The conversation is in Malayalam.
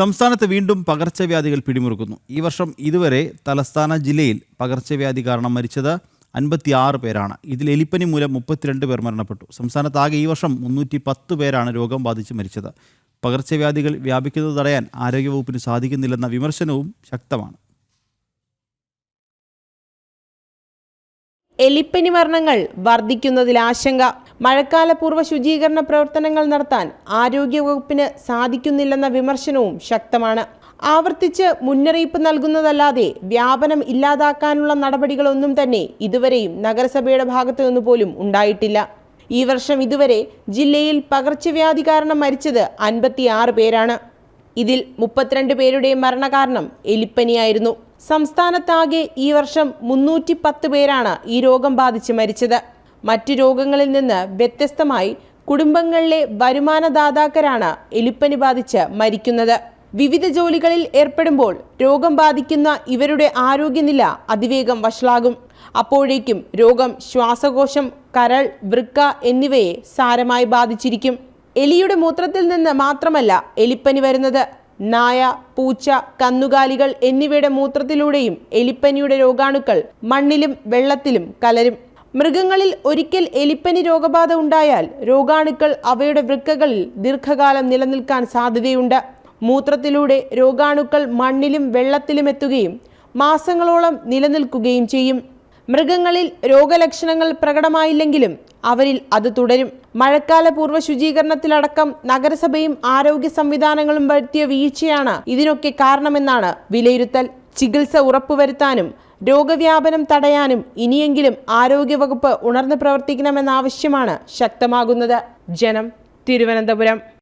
സംസ്ഥാനത്ത് വീണ്ടും പകർച്ചവ്യാധികൾ പിടിമുറുക്കുന്നു. ഈ വർഷം ഇതുവരെ തലസ്ഥാന ജില്ലയിൽ പകർച്ചവ്യാധി കാരണം മരിച്ചത് അൻപത്തിയാറ് പേരാണ്. ഇതിൽ എലിപ്പനി മൂലം മുപ്പത്തിരണ്ട് പേർ മരണപ്പെട്ടു. സംസ്ഥാനത്താകെ ഈ വർഷം മുന്നൂറ്റി പത്ത് പേരാണ് രോഗം ബാധിച്ച് മരിച്ചത്. പകർച്ചവ്യാധികൾ വ്യാപിക്കുന്നത് തടയാൻ ആരോഗ്യവകുപ്പിന് സാധിക്കുന്നില്ലെന്ന വിമർശനവും ശക്തമാണ്. എലിപ്പനി മരണങ്ങൾ വർദ്ധിക്കുന്നതിൽ ആശങ്ക മഴക്കാലപൂർവ ശുചീകരണ പ്രവർത്തനങ്ങൾ നടത്താൻ ആരോഗ്യവകുപ്പിന് സാധിക്കുന്നില്ലെന്ന വിമർശനവും ശക്തമാണ്. ആവർത്തിച്ച് മുന്നറിയിപ്പ് നൽകുന്നതല്ലാതെ വ്യാപനം ഇല്ലാതാക്കാനുള്ള നടപടികളൊന്നും തന്നെ ഇതുവരെയും നഗരസഭയുടെ ഭാഗത്തു പോലും ഉണ്ടായിട്ടില്ല. ഈ വർഷം ഇതുവരെ ജില്ലയിൽ പകർച്ചവ്യാധി കാരണം മരിച്ചത് അൻപത്തിയാറ് പേരാണ്. ഇതിൽ മുപ്പത്തിരണ്ട് പേരുടെ മരണകാരണം എലിപ്പനിയായിരുന്നു. സംസ്ഥാനത്താകെ ഈ വർഷം മുന്നൂറ്റി പത്ത് പേരാണ് ഈ രോഗം ബാധിച്ച് മരിച്ചത്. മറ്റു രോഗങ്ങളിൽ നിന്ന് വ്യത്യസ്തമായി കുടുംബങ്ങളിലെ വരുമാനദാതാക്കരാണ് എലിപ്പനി ബാധിച്ച് മരിക്കുന്നത്. വിവിധ ജോലികളിൽ ഏർപ്പെടുമ്പോൾ രോഗം ബാധിക്കുന്ന ഇവരുടെ ആരോഗ്യനില അതിവേഗം വഷളാകും. അപ്പോഴേക്കും രോഗം ശ്വാസകോശം കരൾ വൃക്ക എന്നിവയെ സാരമായി ബാധിച്ചിരിക്കും. എലിയുടെ മൂത്രത്തിൽ നിന്ന് മാത്രമല്ല എലിപ്പനി വരുന്നത്. നായ പൂച്ച കന്നുകാലികൾ എന്നിവയുടെ മൂത്രത്തിലൂടെയും എലിപ്പനിയുടെ രോഗാണുക്കൾ മണ്ണിലും വെള്ളത്തിലും കലരും. മൃഗങ്ങളിൽ ഒരിക്കൽ എലിപ്പനി രോഗബാധ ഉണ്ടായാൽ രോഗാണുക്കൾ അവയുടെ വൃക്കകളിൽ ദീർഘകാലം നിലനിൽക്കാൻ സാധ്യതയുണ്ട്. മൂത്രത്തിലൂടെ രോഗാണുക്കൾ മണ്ണിലും വെള്ളത്തിലും എത്തുകയും മാസങ്ങളോളം നിലനിൽക്കുകയും ചെയ്യും. മൃഗങ്ങളിൽ രോഗലക്ഷണങ്ങൾ പ്രകടമായില്ലെങ്കിലും അവരിൽ അത് തുടരും. മഴക്കാല പൂർവ ശുചീകരണത്തിലടക്കം നഗരസഭയും ആരോഗ്യ സംവിധാനങ്ങളും വരുത്തിയ വീഴ്ചയാണ് ഇതിനൊക്കെ കാരണമെന്നാണ് വിലയിരുത്തൽ. ചികിത്സ ഉറപ്പുവരുത്താനും രോഗവ്യാപനം തടയാനും ഇനിയെങ്കിലും ആരോഗ്യവകുപ്പ് ഉണർന്നു പ്രവർത്തിക്കണമെന്ന ആവശ്യമാണ് ശക്തമാകുന്നത്. ജനം തിരുവനന്തപുരം.